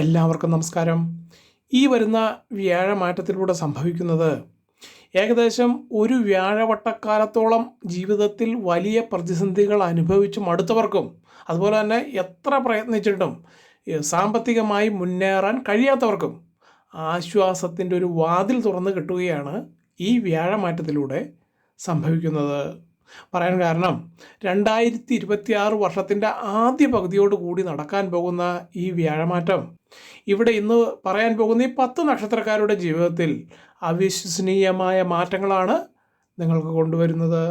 എല്ലാവർക്കും നമസ്കാരം. ഈ വരുന്ന വ്യാഴമാറ്റത്തിലൂടെ സംഭവിക്കുന്നത് ഏകദേശം ഒരു വ്യാഴവട്ടക്കാലത്തോളം ജീവിതത്തിൽ വലിയ പ്രതിസന്ധികൾ അനുഭവിച്ച് മടുത്തവർക്കും അതുപോലെ തന്നെ എത്ര പ്രയത്നിച്ചിട്ടും സാമ്പത്തികമായി മുന്നേറാൻ കഴിയാത്തവർക്കും ആശ്വാസത്തിന്റെ ഒരു വാതിൽ തുറന്നു കിട്ടുകയാണ് ഈ വ്യാഴമാറ്റത്തിലൂടെ സംഭവിക്കുന്നത്. പറയാൻ കാരണം രണ്ടായിരത്തി ഇരുപത്തി ആറ് വർഷത്തിന്റെ ആദ്യ പകുതിയോട് കൂടി നടക്കാൻ പോകുന്ന ഈ വ്യാഴമാറ്റം. ഇവിടെ ഇന്ന് പറയാൻ പോകുന്ന ഈ പത്ത് നക്ഷത്രക്കാരുടെ ജീവിതത്തിൽ അവിശ്വസനീയമായ മാറ്റങ്ങളാണ് നിങ്ങൾക്ക് കൊണ്ടുവരുന്നത്.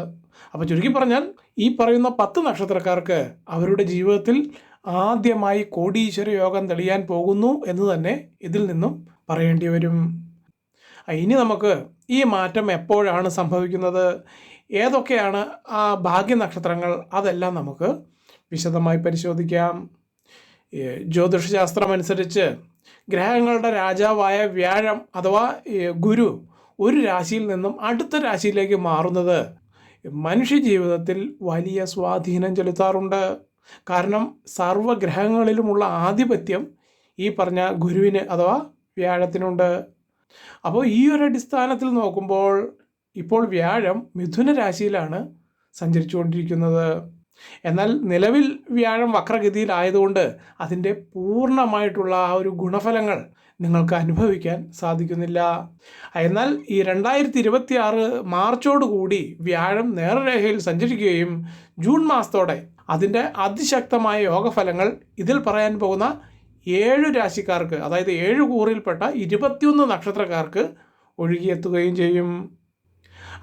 അപ്പോൾ ചുരുക്കി പറഞ്ഞാൽ ഈ പറയുന്ന പത്ത് നക്ഷത്രക്കാർക്ക് അവരുടെ ജീവിതത്തിൽ ആദ്യമായി കോടീശ്വര യോഗം തെളിയാൻ പോകുന്നു എന്ന് തന്നെ ഇതിൽ നിന്നും പറയേണ്ടി വരും. ഇനി നമുക്ക് ഈ മാറ്റം എപ്പോഴാണ് സംഭവിക്കുന്നത്? ഏതൊക്കെയാണ് ആ ഭാഗ്യ നക്ഷത്രങ്ങൾ? അതെല്ലാം നമുക്ക് വിശദമായി പരിശോധിക്കാം. ജ്യോതിഷശാസ്ത്രം അനുസരിച്ച് ഗ്രഹങ്ങളുടെ രാജാവായ വ്യാഴം അഥവാ ഗുരു ഒരു രാശിയിൽ നിന്നും അടുത്ത രാശിയിലേക്ക് മാറുന്നത് മനുഷ്യ ജീവിതത്തിൽ വലിയ സ്വാധീനം ചെലുത്താറുണ്ട്. കാരണം സർവഗ്രഹങ്ങളിലുമുള്ള ആധിപത്യം ഈ പറഞ്ഞ ഗുരുവിന് അഥവാ വ്യാഴത്തിനുണ്ട്. അപ്പോൾ ഈ ഒരു അടിസ്ഥാനത്തിൽ നോക്കുമ്പോൾ ഇപ്പോൾ വ്യാഴം മിഥുന രാശിയിലാണ് സഞ്ചരിച്ചുകൊണ്ടിരിക്കുന്നത്. എന്നാൽ നിലവിൽ വ്യാഴം വക്രഗതിയിലായതുകൊണ്ട് അതിന്റെ പൂർണമായിട്ടുള്ള ആ ഒരു ഗുണഫലങ്ങൾ നിങ്ങൾക്ക് അനുഭവിക്കാൻ സാധിക്കുന്നില്ല. എന്നാൽ ഈ രണ്ടായിരത്തി ഇരുപത്തി ആറ് മാർച്ചോടുകൂടി വ്യാഴം നേർരേഖയിൽ സഞ്ചരിക്കുകയും ജൂൺ മാസത്തോടെ അതിന്റെ അതിശക്തമായ യോഗഫലങ്ങൾ ഇതിൽ പറയാൻ പോകുന്ന ഏഴ് രാശിക്കാർക്ക് അതായത് ഏഴ് കൂറിൽപ്പെട്ട ഇരുപത്തിയൊന്ന് നക്ഷത്രക്കാർക്ക് ഒഴുകിയെത്തുകയും ചെയ്യും.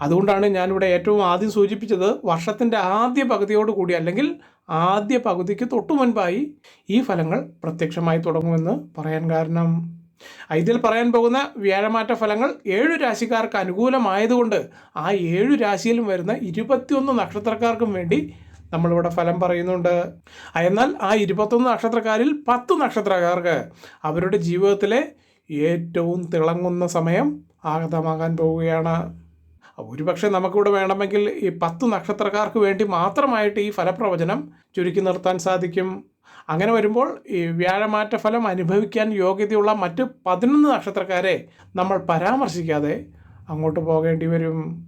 അതുകൊണ്ടാണ് ഞാനിവിടെ ഏറ്റവും ആദ്യം സൂചിപ്പിച്ചത് വർഷത്തിന്റെ ആദ്യ പകുതിയോട് കൂടി അല്ലെങ്കിൽ ആദ്യ പകുതിക്ക് തൊട്ടു മുൻപായി ഈ ഫലങ്ങൾ പ്രത്യക്ഷമായി തുടങ്ങുമെന്ന് പറയാൻ കാരണം. ഇതിൽ പറയാൻ പോകുന്ന വ്യാഴമാറ്റ ഫലങ്ങൾ ഏഴു രാശിക്കാർക്ക് അനുകൂലമായതുകൊണ്ട് ആ ഏഴു രാശിയിലും വരുന്ന ഇരുപത്തിയൊന്ന് നക്ഷത്രക്കാർക്കും വേണ്ടി നമ്മളിവിടെ ഫലം പറയുന്നുണ്ട്. എന്നാൽ ആ ഇരുപത്തൊന്ന് നക്ഷത്രക്കാരിൽ പത്ത് നക്ഷത്രക്കാർക്ക് അവരുടെ ജീവിതത്തിലെ ഏറ്റവും തിളങ്ങുന്ന സമയം ആഗതമാകാൻ പോവുകയാണ്. ഒരുപക്ഷെ നമുക്കിവിടെ വേണമെങ്കിൽ ഈ പത്ത് നക്ഷത്രക്കാർക്ക് വേണ്ടി മാത്രമായിട്ട് ഈ ഫലപ്രവചനം ചുരുക്കി നിർത്താൻ സാധിക്കും. അങ്ങനെ വരുമ്പോൾ ഈ വ്യാഴമാറ്റ ഫലം അനുഭവിക്കാൻ യോഗ്യതയുള്ള മറ്റ് പതിനൊന്ന് നക്ഷത്രക്കാരെ നമ്മൾ പരാമർശിക്കാതെ അങ്ങോട്ട് പോകേണ്ടി വരും.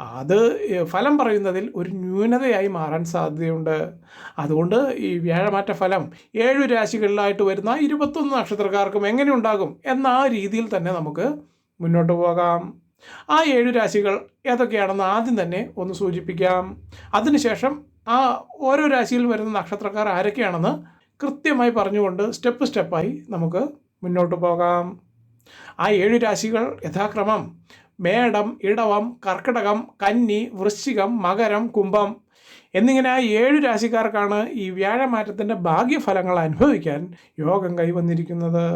അത് ഫലം പറയുന്നതിൽ ഒരു ന്യൂനതയായി മാറാൻ സാധ്യതയുണ്ട്. അതുകൊണ്ട് ഈ വ്യാഴമാറ്റ ഫലം ഏഴു രാശികളിലായിട്ട് വരുന്ന ഇരുപത്തൊന്ന് നക്ഷത്രക്കാർക്കും എങ്ങനെ ഉണ്ടാകും എന്ന ആ രീതിയിൽ തന്നെ നമുക്ക് മുന്നോട്ട് പോകാം. ആ ഏഴ് രാശികൾ ഏതൊക്കെയാണെന്ന് ആദ്യം തന്നെ ഒന്ന് സൂചിപ്പിക്കാം. അതിനുശേഷം ആ ഓരോ രാശിയിൽ വരുന്ന നക്ഷത്രക്കാർ ആരൊക്കെയാണെന്ന് കൃത്യമായി പറഞ്ഞുകൊണ്ട് സ്റ്റെപ്പ് സ്റ്റെപ്പായി നമുക്ക് മുന്നോട്ട് പോകാം. ആ ഏഴ് രാശികൾ യഥാക്രമം മേടം ഇടവം കർക്കിടകം കന്നി വൃശ്ചികം മകരം കുംഭം എന്നിങ്ങനെ ആ ഏഴ് രാശിക്കാർക്കാണ് ഈ വ്യാഴമാറ്റത്തിന്റെ ഭാഗ്യഫലങ്ങൾ അനുഭവിക്കാൻ യോഗം കൈവന്നിരിക്കുന്നത്.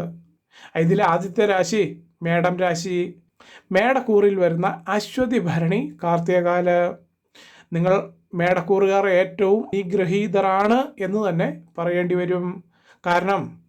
ഇതിലെ ആദ്യത്തെ രാശി മേടം രാശി മേടക്കൂറിൽ വരുന്ന അശ്വതി ഭരണി കാർത്തികകാല. നിങ്ങൾ മേടക്കൂറുകാർ ഏറ്റവും നിഗ്രഹീതരാണ് എന്ന് തന്നെ പറയേണ്ടി വരും. കാരണം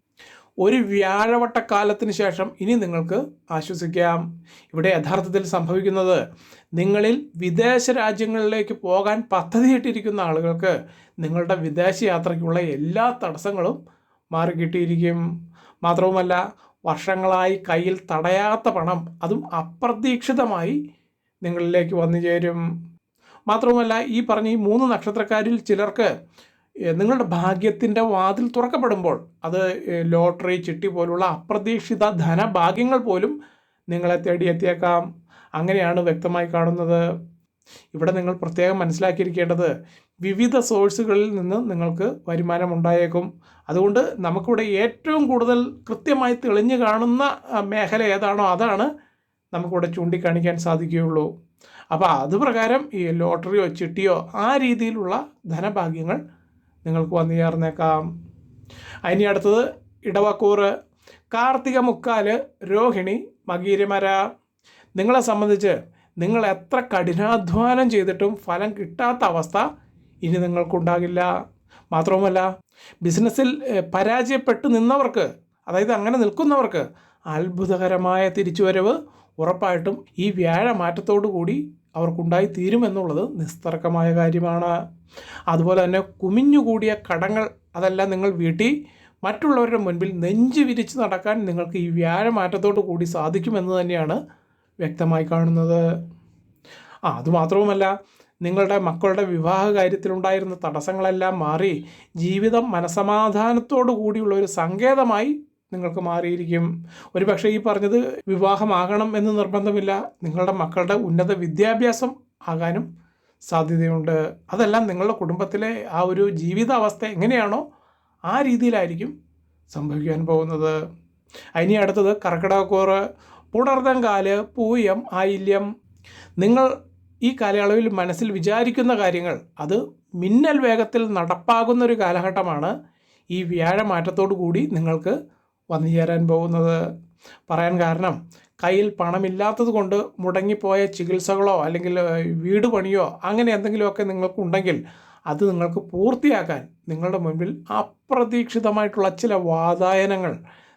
ഒരു വ്യാഴവട്ട വ്യാഴവട്ടക്കാലത്തിന് ശേഷം ഇനി നിങ്ങൾക്ക് ആശ്വസിക്കാം. ഇവിടെ യഥാർത്ഥത്തിൽ സംഭവിക്കുന്നത് നിങ്ങളിൽ വിദേശ രാജ്യങ്ങളിലേക്ക് പോകാൻ പദ്ധതിയിട്ടിരിക്കുന്ന ആളുകൾക്ക് നിങ്ങളുടെ വിദേശ യാത്രയ്ക്കുള്ള എല്ലാ തടസ്സങ്ങളും മാറിക്കിട്ടിയിരിക്കും. മാത്രവുമല്ല വർഷങ്ങളായി കയ്യിൽ തടയാത്ത പണം അതും അപ്രതീക്ഷിതമായി നിങ്ങളിലേക്ക് വന്നു ചേരും. മാത്രവുമല്ല ഈ പറഞ്ഞ ഈ മൂന്ന് നക്ഷത്രക്കാരിൽ ചിലർക്ക് നിങ്ങളുടെ ഭാഗ്യത്തിന്റെ വാതിൽ തുറക്കപ്പെടുമ്പോൾ അത് ലോട്ടറി ചിട്ടി പോലുള്ള അപ്രതീക്ഷിത ധനഭാഗ്യങ്ങൾ പോലും നിങ്ങളെ തേടിയെത്തിയേക്കാം. അങ്ങനെയാണ് വ്യക്തമായി കാണുന്നത്. ഇവിടെ നിങ്ങൾ പ്രത്യേകം മനസ്സിലാക്കിയിരിക്കേണ്ടത് വിവിധ സോഴ്സുകളിൽ നിന്ന് നിങ്ങൾക്ക് വരുമാനം ഉണ്ടായേക്കും അതുകൊണ്ട് നമുക്കിവിടെ ഏറ്റവും കൂടുതൽ കൃത്യമായി തെളിഞ്ഞു കാണുന്ന മേഖല ഏതാണോ അതാണ് നമുക്കിവിടെ ചൂണ്ടിക്കാണിക്കാൻ സാധിക്കുകയുള്ളൂ. അപ്പോൾ അത് പ്രകാരം ഈ ലോട്ടറിയോ ചിട്ടിയോ ആ രീതിയിലുള്ള ധനഭാഗ്യങ്ങൾ നിങ്ങൾക്ക് വന്നു ചേർന്നേക്കാം. അതിനി അടുത്തത് ഇടവക്കൂറ് കാർത്തിക മുക്കാൽ രോഹിണി മകീരമര. നിങ്ങളെ സംബന്ധിച്ച് നിങ്ങൾ എത്ര കഠിനാധ്വാനം ചെയ്തിട്ടും ഫലം കിട്ടാത്ത അവസ്ഥ ഇനി നിങ്ങൾക്കുണ്ടാകില്ല. മാത്രവുമല്ല ബിസിനസ്സിൽ പരാജയപ്പെട്ട് നിന്നവർക്ക് അതായത് അങ്ങനെ നിൽക്കുന്നവർക്ക് അത്ഭുതകരമായ തിരിച്ചുവരവ് ഉറപ്പായിട്ടും ഈ വ്യാഴമാറ്റത്തോടു കൂടി അവർക്കുണ്ടായി തീരുമെന്നുള്ളത് നിസ്തർക്കമായ കാര്യമാണ്. അതുപോലെ തന്നെ കുമിഞ്ഞുകൂടിയ കടങ്ങൾ അതെല്ലാം നിങ്ങൾ വീട്ടി മറ്റുള്ളവരുടെ മുൻപിൽ നെഞ്ചു വിരിച്ച് നടക്കാൻ നിങ്ങൾക്ക് ഈ വ്യാഴമാറ്റത്തോടു കൂടി സാധിക്കുമെന്ന് തന്നെയാണ് വ്യക്തമായി കാണുന്നത്. ആ അതുമാത്രവുമല്ല നിങ്ങളുടെ മക്കളുടെ വിവാഹ കാര്യത്തിലുണ്ടായിരുന്ന തടസ്സങ്ങളെല്ലാം മാറി ജീവിതം മനസമാധാനത്തോടു കൂടിയുള്ള ഒരു സങ്കേതമായി നിങ്ങൾക്ക് മാറിയിരിക്കും. ഒരുപക്ഷെ ഈ പറഞ്ഞത് വിവാഹമാകണം എന്ന് നിർബന്ധമില്ല. നിങ്ങളുടെ മക്കളുടെ ഉന്നത വിദ്യാഭ്യാസം ആകാനും സാധ്യതയുണ്ട്. അതെല്ലാം നിങ്ങളുടെ കുടുംബത്തിലെ ആ ഒരു ജീവിതാവസ്ഥ എങ്ങനെയാണോ ആ രീതിയിലായിരിക്കും സംഭവിക്കാൻ പോകുന്നത്. ഇനി അടുത്തത് കർക്കിടകക്കൂറ് പുണർതങ്കാൽ കാൽ പൂയം ആയില്യം. നിങ്ങൾ ഈ കാലയളവിൽ മനസ്സിൽ വിചാരിക്കുന്ന കാര്യങ്ങൾ അത് മിന്നൽ വേഗത്തിൽ നടപ്പാകുന്ന ഒരു കാലഘട്ടമാണ് ഈ വ്യാഴമാറ്റത്തോടു കൂടി നിങ്ങൾക്ക് വന്നു ചേരാൻ പോകുന്നത്. പറയാൻ കാരണം കയ്യിൽ പണമില്ലാത്തത് കൊണ്ട് മുടങ്ങിപ്പോയ ചികിത്സകളോ അല്ലെങ്കിൽ വീട് പണിയോ അങ്ങനെ എന്തെങ്കിലുമൊക്കെ നിങ്ങൾക്കുണ്ടെങ്കിൽ അത് നിങ്ങൾക്ക് പൂർത്തിയാക്കാൻ നിങ്ങളുടെ മുൻപിൽ അപ്രതീക്ഷിതമായിട്ടുള്ള ചില വാതായനങ്ങൾ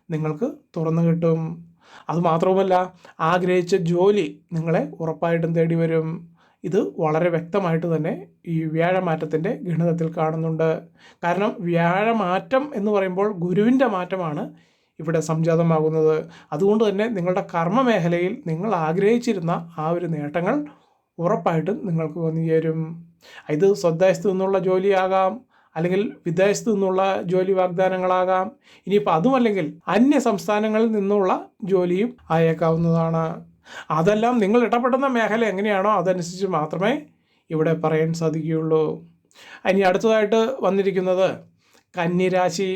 നിങ്ങൾക്ക് തുറന്നു കിട്ടും. അതുമാത്രവുമല്ല ആഗ്രഹിച്ച ജോലി നിങ്ങളെ ഉറപ്പായിട്ടും തേടി വരും. ഇത് വളരെ വ്യക്തമായിട്ട് തന്നെ ഈ വ്യാഴമാറ്റത്തിന്റെ ഗണിതത്തിൽ കാണുന്നുണ്ട്. കാരണം വ്യാഴമാറ്റം എന്ന് പറയുമ്പോൾ ഗുരുവിന്റെ മാറ്റമാണ് ഇവിടെ സംജാതമാകുന്നത്. അതുകൊണ്ട് തന്നെ നിങ്ങളുടെ കർമ്മ മേഖലയിൽ നിങ്ങൾ ആഗ്രഹിച്ചിരുന്ന ആ ഒരു നേട്ടങ്ങൾ ഉറപ്പായിട്ടും നിങ്ങൾക്ക് വന്നു ചേരും. ഇത് സ്വദേശത്ത് നിന്നുള്ള ജോലിയാകാം അല്ലെങ്കിൽ വിദേശത്ത് നിന്നുള്ള ജോലി വാഗ്ദാനങ്ങളാകാം. ഇനിയിപ്പോൾ അതുമല്ലെങ്കിൽ അന്യ സംസ്ഥാനങ്ങളിൽ നിന്നുള്ള ജോലിയും ആയേക്കാവുന്നതാണ്. അതെല്ലാം നിങ്ങൾ ഇടപെടുന്ന മേഖല എങ്ങനെയാണോ അതനുസരിച്ച് മാത്രമേ ഇവിടെ പറയാൻ സാധിക്കുകയുള്ളൂ. ഇനി അടുത്തതായിട്ട് വന്നിരിക്കുന്നത് കന്നിരാശി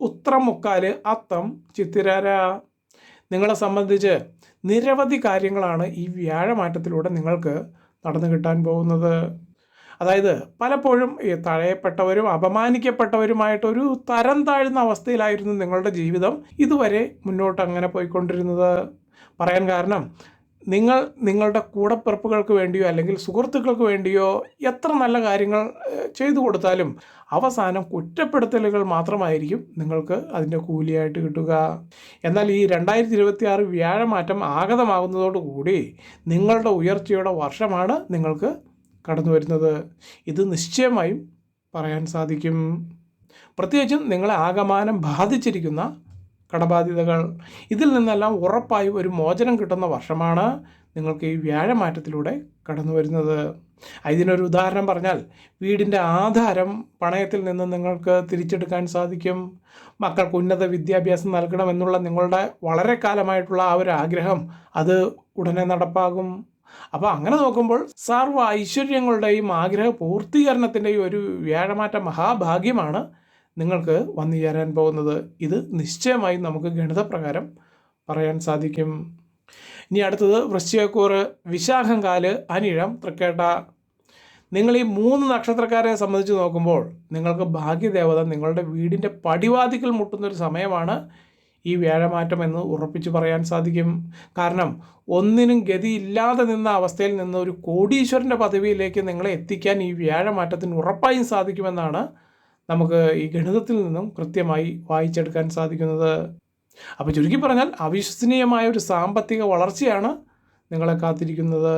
ഉത്രം മുക്കാൽ അത്തം ചിത്തിരാര. നിങ്ങളെ സംബന്ധിച്ച് നിരവധി കാര്യങ്ങളാണ് ഈ വ്യാഴമാറ്റത്തിലൂടെ നിങ്ങൾക്ക് നടന്നു കിട്ടാൻ പോകുന്നത്. അതായത് പലപ്പോഴും ഈ തഴയപ്പെട്ടവരും അപമാനിക്കപ്പെട്ടവരുമായിട്ടൊരു തരം താഴ്ന്ന അവസ്ഥയിലായിരുന്നു നിങ്ങളുടെ ജീവിതം. ഇതുവരെ മുന്നോട്ട് അങ്ങനെ പോയിക്കൊണ്ടിരുന്നത് പറയാൻ കാരണം നിങ്ങൾ നിങ്ങളുടെ കൂടപ്പിറപ്പുകൾക്ക് വേണ്ടിയോ അല്ലെങ്കിൽ സുഹൃത്തുക്കൾക്ക് വേണ്ടിയോ എത്ര നല്ല കാര്യങ്ങൾ ചെയ്തു കൊടുത്താലും അവസാനം കുറ്റപ്പെടുത്തലുകൾ മാത്രമായിരിക്കും നിങ്ങൾക്ക് അതിന്റെ കൂലിയായിട്ട് കിട്ടുക. എന്നാൽ ഈ രണ്ടായിരത്തി ഇരുപത്തി ആറ് വ്യാഴമാറ്റം ആഗതമാകുന്നതോടുകൂടി നിങ്ങളുടെ ഉയർച്ചയുടെ വർഷമാണ് നിങ്ങൾക്ക് കടന്നു വരുന്നത്. ഇത് നിശ്ചയമായും പറയാൻ സാധിക്കും. പ്രത്യേകിച്ചും നിങ്ങളെ ആകമാനം ബാധിച്ചിരിക്കുന്ന കടബാധ്യതകൾ. ഇതിൽ നിന്നെല്ലാം ഉറപ്പായും ഒരു മോചനം കിട്ടുന്ന വർഷമാണ് നിങ്ങൾക്ക് ഈ വ്യാഴമാറ്റത്തിലൂടെ കടന്നു വരുന്നത്. ഇതിനൊരു ഉദാഹരണം പറഞ്ഞാൽ വീടിന്റെ ആധാരം പണയത്തിൽ നിന്ന് നിങ്ങൾക്ക് തിരിച്ചെടുക്കാൻ സാധിക്കും. മക്കൾക്ക് ഉന്നത വിദ്യാഭ്യാസം നൽകണമെന്നുള്ള നിങ്ങളുടെ വളരെ കാലമായിട്ടുള്ള ആ ഒരു ആഗ്രഹം അത് ഉടനെ നടപ്പാകും. അപ്പോൾ അങ്ങനെ നോക്കുമ്പോൾ സർവ ഐശ്വര്യങ്ങളുടെയും ആഗ്രഹ പൂർത്തീകരണത്തിന്റെയും ഒരു വ്യാഴമാറ്റ മഹാഭാഗ്യമാണ് നിങ്ങൾക്ക് വന്നു ചേരാൻ പോകുന്നത്. ഇത് നിശ്ചയമായും നമുക്ക് ഗണിതപ്രകാരം പറയാൻ സാധിക്കും. ഇനി അടുത്തത് വൃശ്ചികക്കൂറ് വിശാഖംകാൽ അനിഴം തൃക്കേട്ട. നിങ്ങൾ ഈ മൂന്ന് നക്ഷത്രക്കാരെ സംബന്ധിച്ച് നോക്കുമ്പോൾ നിങ്ങൾക്ക് ഭാഗ്യദേവത നിങ്ങളുടെ വീടിന്റെ പടിവാതിക്കൽ മുട്ടുന്നൊരു സമയമാണ് ഈ വ്യാഴമാറ്റം എന്ന് ഉറപ്പിച്ചു പറയാൻ സാധിക്കും. കാരണം ഒന്നിനും ഗതിയില്ലാതെ നിന്ന അവസ്ഥയിൽ നിന്ന് ഒരു കോടീശ്വരന്റെ പദവിയിലേക്ക് നിങ്ങളെ എത്തിക്കാൻ ഈ വ്യാഴമാറ്റത്തിന് ഉറപ്പായും സാധിക്കുമെന്നാണ് നമുക്ക് ഈ ഗണിതത്തിൽ നിന്നും കൃത്യമായി വായിച്ചെടുക്കാൻ സാധിക്കുന്നത്. അപ്പോൾ ചുരുക്കി പറഞ്ഞാൽ അവിശ്വസനീയമായ ഒരു സാമ്പത്തിക വളർച്ചയാണ് നിങ്ങളെ കാത്തിരിക്കുന്നത്.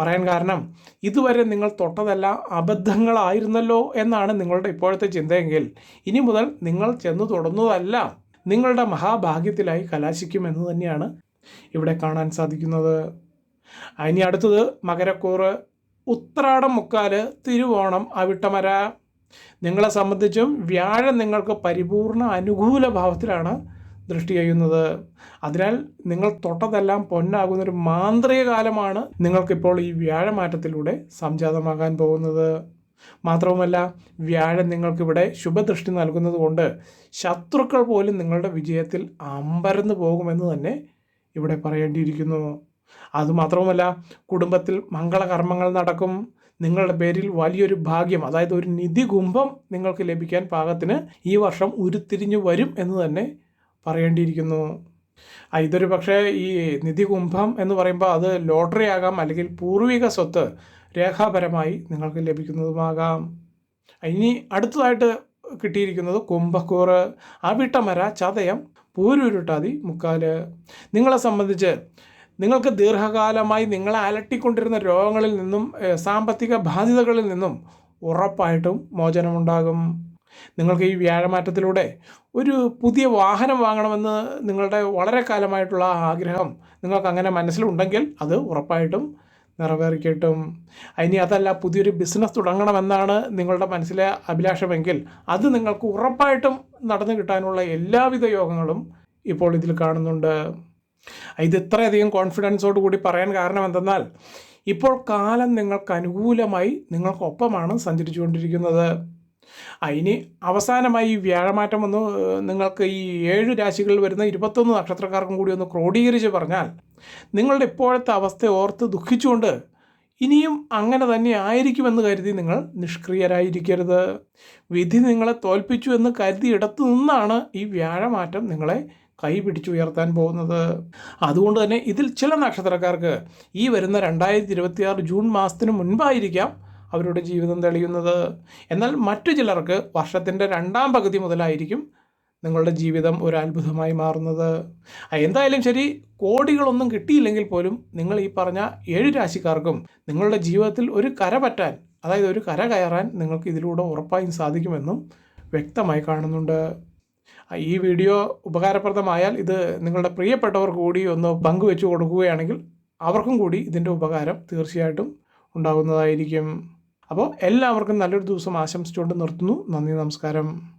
പറയാൻ കാരണം ഇതുവരെ നിങ്ങൾ തൊട്ടതെല്ലാം അബദ്ധങ്ങളായിരുന്നല്ലോ എന്നാണ് നിങ്ങളുടെ ഇപ്പോഴത്തെ ചിന്തയെങ്കിൽ ഇനി മുതൽ നിങ്ങൾ ചെന്ന് തൊടുന്നതെല്ലാം. നിങ്ങളുടെ മഹാഭാഗ്യത്തിലായി കലാശിക്കുമെന്ന് തന്നെയാണ് ഇവിടെ കാണാൻ സാധിക്കുന്നത്. ഇനി അടുത്തത് മകരക്കൂറ് ഉത്രാടം മുക്കാൽ തിരുവോണം അവിട്ടമര. നിങ്ങളെ സംബന്ധിച്ചും വ്യാഴം നിങ്ങൾക്ക് പരിപൂർണ അനുകൂല ഭാവത്തിലാണ് ദൃഷ്ടി ചെയ്യുന്നത്. അതിനാൽ നിങ്ങൾ തൊട്ടതെല്ലാം പൊന്നാകുന്ന ഒരു മാന്ത്രിക കാലമാണ് നിങ്ങൾക്കിപ്പോൾ ഈ വ്യാഴമാറ്റത്തിലൂടെ സംജാതമാകാൻ പോകുന്നത്. മാത്രവുമല്ല വ്യാഴം നിങ്ങൾക്കിവിടെ ശുഭദൃഷ്ടി നൽകുന്നത് കൊണ്ട് ശത്രുക്കൾ പോലും നിങ്ങളുടെ വിജയത്തിൽ അമ്പരന്ന് പോകുമെന്ന് തന്നെ ഇവിടെ പറയേണ്ടിയിരിക്കുന്നു. അതുമാത്രവുമല്ല കുടുംബത്തിൽ മംഗളകർമ്മങ്ങൾ നടക്കും. നിങ്ങളുടെ പേരിൽ വലിയൊരു ഭാഗ്യം അതായത് ഒരു നിധി കുംഭം നിങ്ങൾക്ക് ലഭിക്കാൻ പാകത്തിന് ഈ വർഷം ഉരുത്തിരിഞ്ഞു വരും എന്ന് തന്നെ പറയേണ്ടിയിരിക്കുന്നു. ഇതൊരു പക്ഷേ ഈ നിധി കുംഭം എന്ന് പറയുമ്പോൾ അത് ലോട്ടറി ആകാം അല്ലെങ്കിൽ പൂർവിക സ്വത്ത് രേഖാപരമായി നിങ്ങൾക്ക് ലഭിക്കുന്നതുമാകാം. ഇനി അടുത്തതായിട്ട് കിട്ടിയിരിക്കുന്നത് കുംഭക്കൂറ് അവിട്ടമര ചതയം പൂരുരുട്ടാതി മുക്കാൽ. നിങ്ങളെ സംബന്ധിച്ച് നിങ്ങൾക്ക് ദീർഘകാലമായി നിങ്ങളെ അലട്ടിക്കൊണ്ടിരുന്ന രോഗങ്ങളിൽ നിന്നും സാമ്പത്തിക ബാധ്യതകളിൽ നിന്നും ഉറപ്പായിട്ടും മോചനമുണ്ടാകും. നിങ്ങൾക്ക് ഈ വ്യാഴമാറ്റത്തിലൂടെ ഒരു പുതിയ വാഹനം വാങ്ങണമെന്ന് നിങ്ങളുടെ വളരെ കാലമായിട്ടുള്ള ആഗ്രഹം നിങ്ങൾക്ക് അങ്ങനെ മനസ്സിലുണ്ടെങ്കിൽ അത് ഉറപ്പായിട്ടും നിറവേറിക്കിട്ടും. ഇനി അതല്ല പുതിയൊരു ബിസിനസ് തുടങ്ങണമെന്നാണ് നിങ്ങളുടെ മനസ്സിലെ അഭിലാഷമെങ്കിൽ അത് നിങ്ങൾക്ക് ഉറപ്പായിട്ടും നടന്നു കിട്ടാനുള്ള എല്ലാവിധ യോഗങ്ങളും ഇപ്പോൾ ഇതിൽ കാണുന്നുണ്ട്. ഇത് ഇത്രയധികം കോൺഫിഡൻസോട് കൂടി പറയാൻ കാരണം എന്തെന്നാൽ ഇപ്പോൾ കാലം നിങ്ങൾക്ക് അനുകൂലമായി നിങ്ങൾക്കൊപ്പമാണ് സഞ്ചരിച്ചുകൊണ്ടിരിക്കുന്നത്. ഇനി അവസാനമായി വ്യാഴമാറ്റം ഒന്ന് നിങ്ങൾക്ക് ഈ ഏഴ് രാശികളിൽ വരുന്ന ഇരുപത്തൊന്ന് നക്ഷത്രക്കാർക്കും കൂടി ഒന്ന് ക്രോഡീകരിച്ച് പറഞ്ഞാൽ നിങ്ങളുടെ ഇപ്പോഴത്തെ അവസ്ഥ ഓർത്ത് ദുഃഖിച്ചുകൊണ്ട് ഇനിയും അങ്ങനെ തന്നെ ആയിരിക്കുമെന്ന് കരുതി നിങ്ങൾ നിഷ്ക്രിയരായിരിക്കരുത്. വിധി നിങ്ങളെ തോൽപ്പിച്ചു എന്ന് കരുതി ഇടത്തു നിന്നാണ് ഈ വ്യാഴമാറ്റം നിങ്ങളെ കൈ പിടിച്ചുയർത്താൻ പോകുന്നത്. അതുകൊണ്ട് തന്നെ ഇതിൽ ചില നക്ഷത്രക്കാർക്ക് ഈ വരുന്ന രണ്ടായിരത്തി ഇരുപത്തിയാറ് ജൂൺ മാസത്തിന് മുൻപായിരിക്കാം അവരുടെ ജീവിതം തെളിയുന്നത്. എന്നാൽ മറ്റു ചിലർക്ക് വർഷത്തിന്റെ രണ്ടാം പകുതി മുതലായിരിക്കും നിങ്ങളുടെ ജീവിതം ഒരു അത്ഭുതമായി മാറുന്നത്. എന്തായാലും ശരി കോടികളൊന്നും കിട്ടിയില്ലെങ്കിൽ പോലും നിങ്ങൾ ഈ പറഞ്ഞ ഏഴ് രാശിക്കാർക്കും നിങ്ങളുടെ ജീവിതത്തിൽ ഒരു കര പറ്റാൻ അതായത് ഒരു കര കയറാൻ നിങ്ങൾക്ക് ഇതിലൂടെ ഉറപ്പായും സാധിക്കുമെന്നും വ്യക്തമായി കാണുന്നുണ്ട്. ഈ വീഡിയോ ഉപകാരപ്രദമായാൽ ഇത് നിങ്ങളുടെ പ്രിയപ്പെട്ടവർ കൂടി ഒന്ന് പങ്കുവെച്ചു കൊടുക്കുകയാണെങ്കിൽ അവർക്കും കൂടി ഇതിന്റെ ഉപകാരം തീർച്ചയായിട്ടും ഉണ്ടാകുന്നതായിരിക്കും അപ്പോൾ എല്ലാവർക്കും നല്ലൊരു ദിവസം ആശംസിച്ചുകൊണ്ട് നിർത്തുന്നു. നന്ദി നമസ്കാരം.